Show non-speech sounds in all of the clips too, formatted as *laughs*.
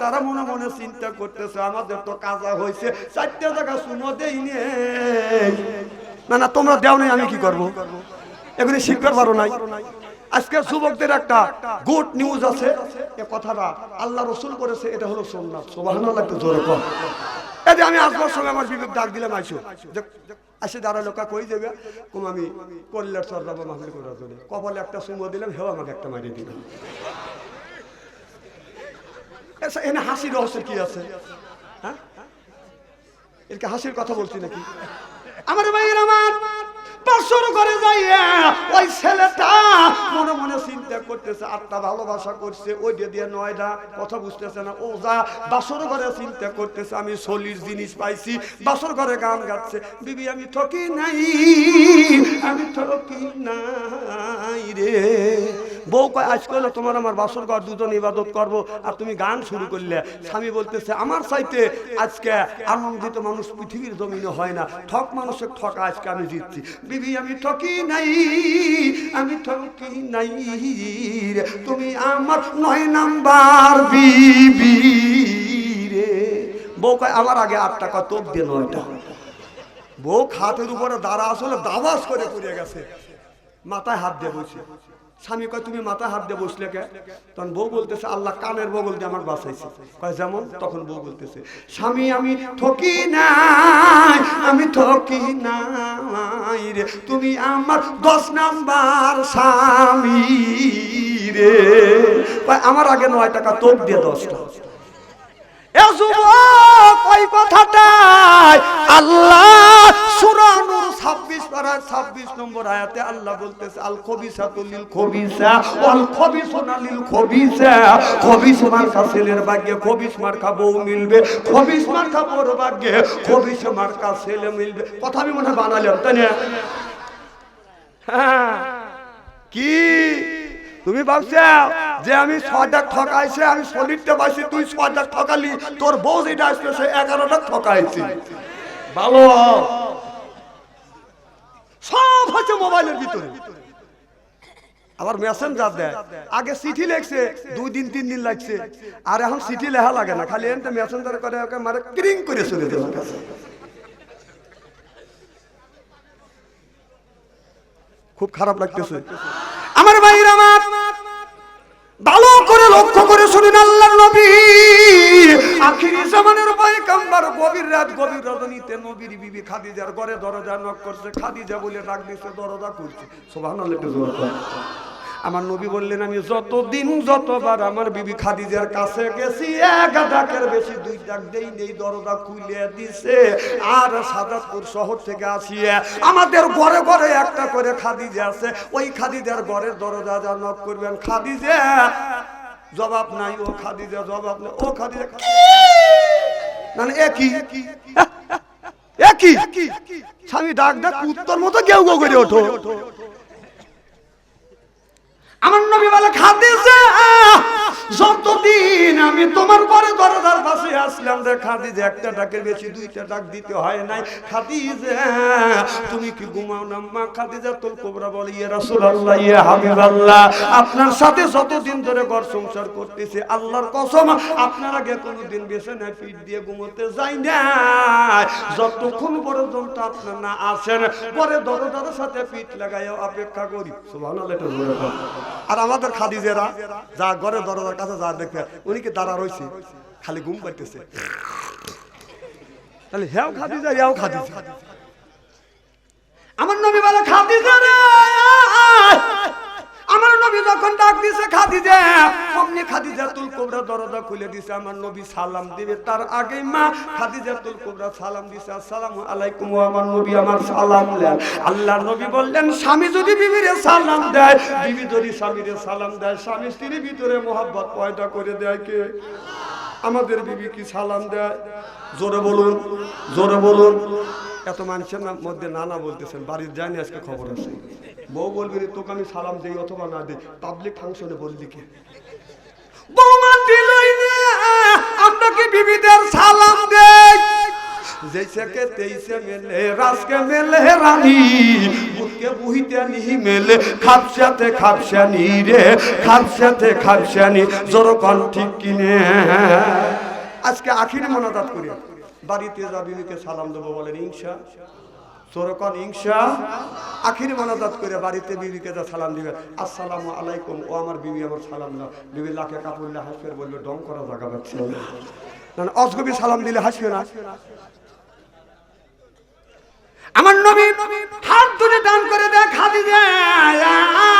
তারা মনে মনে চিন্তা করতেছে, আমাদের তো কাজা হয়েছে জায়গা সুমো দেই না। না তোমরা দেও নেই, আমি কি করব? এগুলি শিখতে পারো নাই। আজকে যুবকদের একটা গুড নিউজ আছে। এ কথাটা আল্লাহ রসুল করেছে, এটা হলো সোমনাথ জোরে কম যে আমি আসবার আমার বিবেক ডাক দিলাম, আইসো। আসে দাঁড়া লোকা কই দেবে? কম আমি করলার সর্দাবা যাব করার জন্য। কপালে একটা সুমো দিলাম, হেও আমাকে একটা মারিয়ে দিলাম এসা- এনে হাসি রহস্য কি আছে? হ্যাঁ? এরকে হাসির কথা বলছি নাকি? আমার ভাইয়ের আমার ঘরে যাইয়া ওই ছেলেটা মনে মনে চিন্তা করতেছে আটটা ভালোবাসা করছে ওই দিয়ে দিয়ে নয়টা কথা বুঝতেছে না, ও যা, বাসর ঘরে চিন্তা করতেছে, আমি সলির জিনিস পাইছি, বাসর ঘরে গান গাচ্ছে, বিবি, আমি ঠকি নাই, আমি ঠকি নাই রে। বউ কয় আজকাল তোমার আমার বাসর ঘর দুজন ইবাদত করব, আর তুমি গান শুরু করলে। স্বামী বলতেছে, আমার চাইতে আজকে আনন্দিত মানুষ পৃথিবীর জমিনে হয় না, ঠক মানুষের ঠকা আজকে আমি জিতছি। বিবি, আমি ঠকি নাই, আমি ঠকি নাই। তুমি আমার নয় নাম্বার বিবি রে। বউ কয়, আমার আগে আট টাকা তোপ দিয়ে নয়টা। বউ খাতের উপরে দাঁড়া আসলে দাবাস করে পড়ে গেছে। মাথায় হাত দিয়ে বসে স্বামী কয়, তুমি মাথা হাত দিয়ে বসলে কে? তখন বউ বলতেছে, আল্লাহ কানের বগল দিয়ে আমার বাঁচাইছে। কয়, যেমন? তখন বউ বলতেছে, স্বামী, আমি ঠকি নাই, আমি ঠকি নাই রে। তুমি আমার দশ নাম্বার স্বামী রে। আমার আগে নয় টাকা তোপ দিয়ে দশটা। এ যুবক আল্লাহ সূরা নূর 26 পারায় 26 নম্বর আয়াতে আল্লাহ বলতেছে, আল খবিসাতু লিল খবিসা, ওয়াল খবিসুনা লিল খবিসা। খবিস মার্কা ছেলের ভাগ্যে, খবিস মার্কা মিলবে। খবিস মার্কা বউর ভাগ্যে, খবিস মার্কা ছেলে মিলবে। কথা আমি মনে বানালাম হ্যাঁ। কি? তুমি ভাবছ? যে আমি ছয়টা ঠকাইছে, আমি সলিডটা পাইছি, তুই ছয়টা ঠকালি, তোর বউ যেটা আসবে সে এগারোটা ঠকাইছি। ভালো সব হচ্ছে মোবাইলের ভিতরে। আবার মেসেঞ্জার দেয়। আগে চিঠি লেখছে, দুই দিন, তিন দিন লাগছে। আর এখন চিঠি লেখা লাগে না। খালি এনতে মেসেঞ্জার করে, ওকে মানে ক্রিং করে চলে কাছে। খুব খারাপ লাগতেছে। আমার ভাইর আমার লক্ষ্য করে শুনেন আল্লাহর নবী। গভীর রাত, গভীর রজনীতে নবীর বিবি খাদিজার ঘরে দরজা নক করছে। খাদিজা বলে ডাক দরজা সুবহানাল্লাহ, একটু। আমার নবী বললেন, আমি যতদিন, যতবার আমার বিবি খাদিজার কাছে গেছি, এক ডাকের বেশি দুই ডাক দেই নেই, দরজা খুলে দিছে। আর সাদাতপুর শহর থেকে আসিয়ে আমাদের ঘরে ঘরে একটা করে খাদিজা আছে। ওই খাদিজার ঘরের দরজা যা নক করবেন, খাদিজা জবাব নাই ও খাদিজা জবাব নাই ও খাদিজা মানে *laughs* একই। একই। স্বামী ডাক ডাক উত্তর মতো কেউ কেউ করে ওঠো। আমার নবী বলে, খাদিজা, যতদিন আমি তোমার ঘরে দরজার পাশে আসলাম রে খাদিজা, একটা ডাকের বেশি দুইটা ডাক দিতে হয় নাই। খাদিজা, তুমি কি ঘুমাও না? মা খাদিজা তোর কোবরা বলে রাসূলুল্লাহ, ইয়া হাবিবাল্লাহ, আপনার সাথে যতদিন ধরে ঘর সংসার করতেছে, আল্লাহর কসম, আপনার আগে কোনোদিন না পিঠ দিয়ে ঘুমোতে যাই না যতক্ষণ পর্যন্ত আপনার না আসেন, পরে দরজার সাথে পিঠ লাগাইও অপেক্ষা করি। সুবহানাল্লাহ, এটা। আর আমাদের খাদিজেরা যা ঘরের দরজার কাছে যা দেখবে উনি কি দাঁড়া রয়েছে খালি ঘুম পাইতেছে। তাহলে হ্যাও খাদিজা, হেও খাদিজা। আমার নবী বলে, খাদিজা রে আমার নবী যখন ডাক দিছে খাদিজা, অমনি খাদিজা তুল কোবরা দরজা খুলে দিছে, আমার নবী সালাম দিবে। তার আগে মা খাদিজা তুল কোবরা সালাম দিছে, আসসালামু আলাইকুম আমার নবী, আমার সালাম দেন আল্লাহর নবী বললেন, স্বামী যদি বিবিরে সালাম দেয়, বিবি যদি স্বামীরে সালাম দেয়, স্বামী স্ত্রীর ভিতরে মোহাব্বত পয়দা করে দেয় কে? আমাদের বিবি কি সালাম দেয়? জোরে বলুন জোরে বলুন। এত মানুষের মধ্যে নানা বলতেছেন, বাড়ির যায়নি, আজকে খবর আছে। বউ বলবি রে, তোকে আমি সালাম দেই অথবা না দেই পাবলিক ফাংশনে বললি কে বৌমা দিলই না আপনাকে বিবিদের সালাম দেয় जैसे के तैसे मेले रास के मेले रानी বুকে বুহিতে নিহি মেলে খাপসাতে খাপসানি রে খাপসাতে খাপসানি জোরকন ঠিক কিনে আজকে আখির মনাদাত করি বাড়িতে যা বিবিকে সালাম দেবো বলেন ইনশা আখির করে বাড়িতে বিবিকে যা সালাম আলাইকুম, ও আমার বিবি আমার সালাম না বিবি লাখে হাসবে বলল, ডং করা জায়গা পাচ্ছে না। অসগবি সালাম দিলে হাসবে না। আমার নবী হাত ধরে দান করে দেখ খাদিজা আমার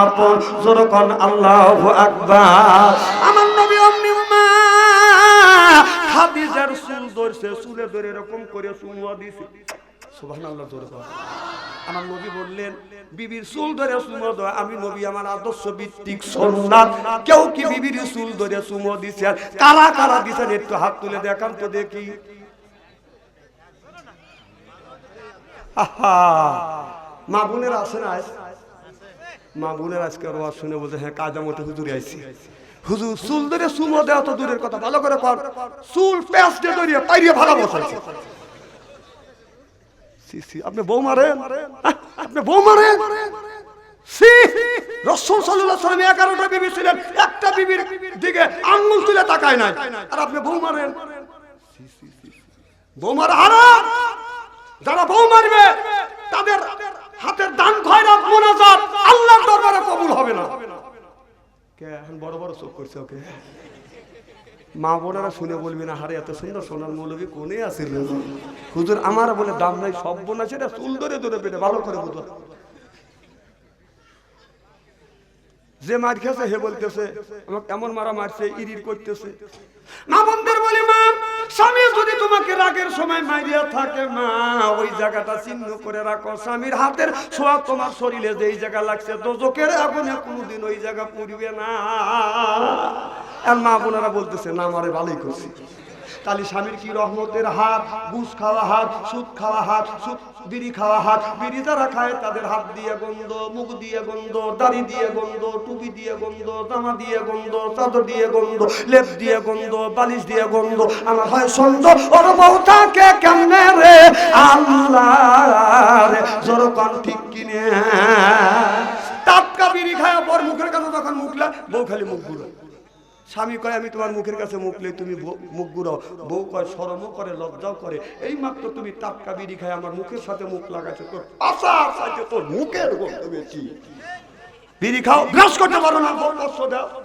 আপন যেরকম আল্লাহ আকবার। আমার নবী অমনি মা খাদিজার চুল ধরছে, চুলে ধরে এরকম করে চুমুয়া দিছে। আমার নবী বললেন, বিবির চুল ধরে আমি নবী, আমার আদর্শ ভিত্তিক কেউ কি বিবির চুল ধরে চুমো দিছে? আর কারা কারা একটু হাত তুলে দেখান তো দেখি। মা বোনের আছে না? মা বোনের আজকে রোয়া শুনে বলছে হ্যাঁ কাজা মতো হুজুরে আইছি। হুজুর, চুল ধরে চুমো দেওয়া তো দূরের কথা, ভালো করে কর। চুল দিয়ে ধরিয়ে পাইরিয়ে ভালো বসাইছে। আপনি বউ মারেন আপনি বউ মারেন সাল্লাম 11টা বিবি ছিলেন, একটা বিবির দিকে আঙ্গুল তুলে তাকায় নাই, আর আপনি বউ। বউ মারা হারাম যারা বউ মারবে, তাদের হাতের দান খয়রাত মোনাজাত আল্লাহর দরবারে কবুল হবে না এখন বড় বড় চোখ করছে, ওকে। মা বোনেরা শুনে বলবি না, হারে, এত সুন্দর সোনার মৌলবী কোনে রে? হুজুর, আমার বলে দাম নাই, সব বোন এটা চুল ধরে ধরে পেটে ভালো করে বুঝো। যে মার খেয়েছে, হে বলতেছে, আমাকে এমন মারা মারছে, ইরির করতেছে। মা বন্ধের বলি, মা যদি তোমাকে রাগের সময় মাইরিয়া থাকে, মা, ওই জায়গাটা চিহ্ন করে রাখো। স্বামীর হাতের সোয়া তোমার শরীরে যেই জায়গা লাগছে দোজকের আগুনে কোনোদিন ওই জায়গা পুড়বে না। আর মা বোনেরা বলতেছে, না আমারে ভালোই করছি। তাহলে স্বামীর কি রহমতের হাত? বুস খাওয়া হাত, সুদ খাওয়া হাত, সুদ, বিড়ি খাওয়া হাত। বিড়ি যারা খায় তাদের হাত দিয়ে গন্ধ, মুখ দিয়ে গন্ধ, দাড়ি দিয়ে গন্ধ, টুপি দিয়ে গন্ধ, জামা দিয়ে গন্ধ, চাদর দিয়ে গন্ধ, লেপ দিয়ে গন্ধ, বালিশ দিয়ে গন্ধ। আমার হয় সন্দ ওর বউ থাকে কেমনে রে? আল্লাহ জোর কন ঠিক কিনে। টাটকা বিড়ি খায় পর মুখের কাছে যখন মুখলা বউ খালি মুখগুলো স্বামী কয়, আমি তোমার মুখের কাছে মুখলে তুমি ব- মুখ গুড়াও বউ কয় সরমও করে, লজ্জাও করে। এই মাত্র তুমি টাটকা বিড়ি খায়, আমার মুখের সাথে মুখ লাগাইছো। তোর পাশা আছে তোর মুখের গন্ধ বেশি। বিড়ি খাও ব্রাশ করতে পারো না কষ্ট দাও।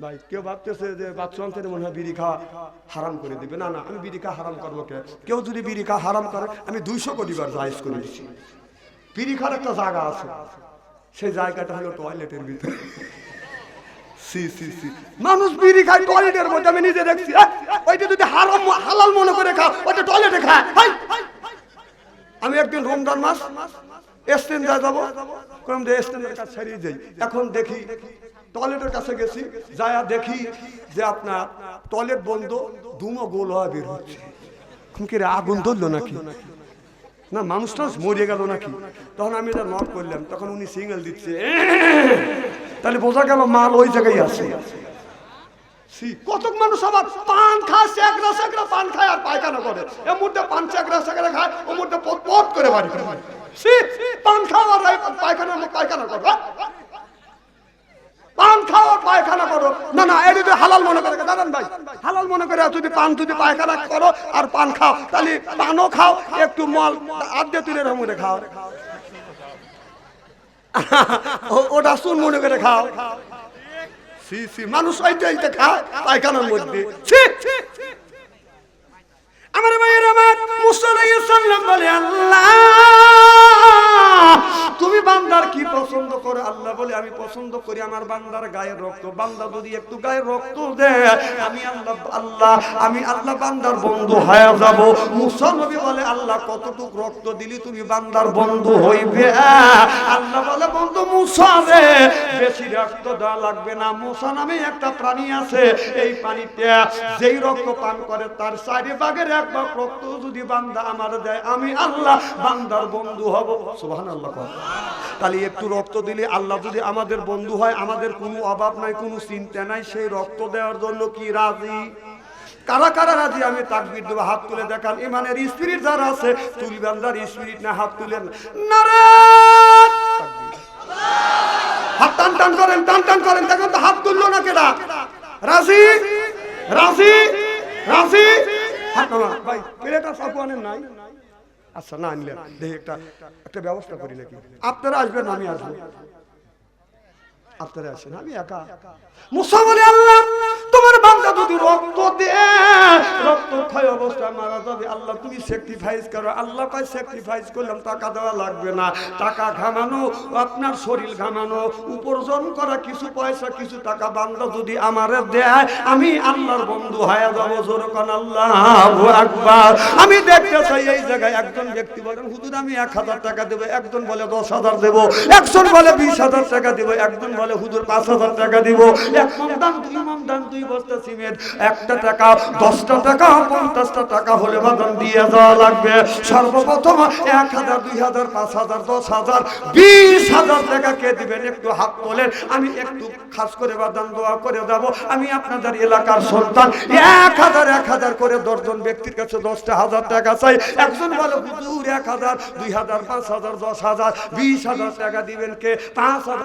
ভাই, কেউ ভাবতেছে যে বাচ্চা অন্তরে মনে হয় বিড়ি খাওয়া হারাম করে দিবে। না না, আমি বিড়ি খাওয়া হারাম করব কে? কেউ যদি বিড়ি খাওয়া হারাম করে, আমি দুইশো কোটি বার জায়েজ করে দিচ্ছি বিড়ি একটা জায়গা আছে। সেই জায়গাটা হলো টয়লেটের ভিতরে। সি সি সি। মানুষ বিড়ি খায় টয়লেটের মধ্যে, আমি নিজে দেখছি। ওইটা যদি হারাম হালাল মনে করে খাও, ওইটা টয়লেটে খায়! আমি একদিন রমজান মাস এস্টেন যা যাব। কম যে এস্টেনের কাছে ছাড়িয়ে যাই। এখন দেখি টয়লেটের কাছে গেছি, যায়া দেখি যে আপনার টয়লেট বন্ধ, ধুমো গোল হওয়া বের হচ্ছে। কি আগুন ধরলো নাকি? না, মানুষটা মরে গেল নাকি? তখন আমি এটা নক করলাম, তখন উনি সিঙ্গেল দিচ্ছে তাহলে বোঝা গেল মাল ওই জায়গায় আছে। কতক মানুষ আবার পান খায় চ্যাকরা চ্যাকরা পান খায় আর পায়খানা করে। এর মধ্যে পান চ্যাকরা চ্যাকরা খায় ওর মধ্যে পট পট করে বাড়ি পান খাওয়া পায়খানা পায়খানা করো হ্যাঁ? পান খাও আর পায়খানা করো। না না এটা হালাল মনে করে, দাঁড়ান ভাই, হালাল মনে করে যদি পান, যদি পায়খানা করো আর পান খাও, তাহলে পানও খাও, একটু মল আদ্যে তুলে মনে খাও। ও- ওটা শুন মনে করে খাও। সি সি মানুষ ওইটা এইটা খায় পায়খানার মধ্যে। আমার ভাইয়ের আমার মুসলাই সালাম বলে আল্লাহ! তুমি বান্দার কি পছন্দ করো? আল্লাহ বলে, আমি পছন্দ করি আমার বান্দার গায়ের রক্ত। বান্দা যদি একটু গায়ের রক্ত দেয়, আমি আল্লাহ আল্লাহ, আমি আল্লাহ বান্দার বন্ধু হয়ে যাব। মুসা নবী বলে, আল্লাহ, কতটুক রক্ত দিলি তুমি বান্দার বন্ধু হইবে? আল্লাহ বলে, বন্ধু মুসা রে, বেশি রক্ত দেওয়া লাগবে না। মুসা নামে একটা প্রাণী আছে, এই পানিতে যেই রক্ত পান করে, তার চারি ভাগের এক রক্ত যদি বান্দা আমার দেয়, আমি আল্লাহ বান্দার বন্ধু হব। সুবহান আল্লাহ তাহলে একটু রক্ত দিলে আল্লাহ যদি আমাদের বন্ধু হয়, আমাদের কোনো অভাব নাই, কোনো চিন্তা নাই, সেই রক্ত দেওয়ার জন্য কি রাজি? কারা কারা রাজি? আমি তাকবির দেবো, হাত তুলে দেখান। ইমানের স্পিরিট যারা আছে তুলি বান্দার স্পিরিট না, হাত তুলেন। নারে হাত টান টান করেন, টান টান করেন, দেখুন তো হাত তুললো না কেডা? রাজি? রাজি? রাজি? হাত ভাই, প্লেটা সাপুয়ানের নাই। আচ্ছা না আনলেন দেখি একটা একটা ব্যবস্থা করি নাকি। আপনারা আসবেন, আমি আসব। আপনারা আসেন, আমি একা। মুসা যদি রক্ত রক্ত ক্ষয় অবস্থা মারা যাবে। আল্লাহ, তুমি স্যাক্রিফাইস করো। আল্লাহ কয় স্যাক্রিফাইস করলাম, টাকা দেওয়া লাগবে না। টাকা ঘামানো, আপনার শরীর ঘামানো, উপার্জন করা কিছু পয়সা, কিছু টাকা বান্দা যদি আমারে দেয়, আমি আল্লাহর বন্ধু হয়ে যাব জোরকন। আল্লাহ আকবার। আমি দেখতে চাই এই জায়গায় একজন ব্যক্তি বলেন হুজুর, আমি এক হাজার টাকা দেবো। একজন বলে, দশ হাজার দেবো। একজন বলে, বিশ হাজার টাকা দেবো। একজন বলে, হুজুর, পাঁচ হাজার টাকা দিব। এক দান দুই মন দান দুই বস্তা সিমেন্ট একটা টাকা, দশটা টাকা, পঞ্চাশটা টাকা হলে দিয়ে যাওয়া লাগবে। সর্বপ্রথম এক হাজার, দুই হাজার, পাঁচ হাজার, দশ হাজার, বিশ হাজার টাকা কে দিবেন? একটু হাত তোলেন। আমি একটু খাস করে বাদাম দোয়া করে দেব আমি আপনাদের এলাকার সন্তান। এক হাজার এক হাজার করে দশজন ব্যক্তির কাছে দশটা হাজার টাকা চাই। একজন বলে, হুজুর, এক হাজার, দুই হাজার, পাঁচ হাজার, দশ হাজার, বিশ হাজার টাকা দিবেন কে? পাঁচ হাজার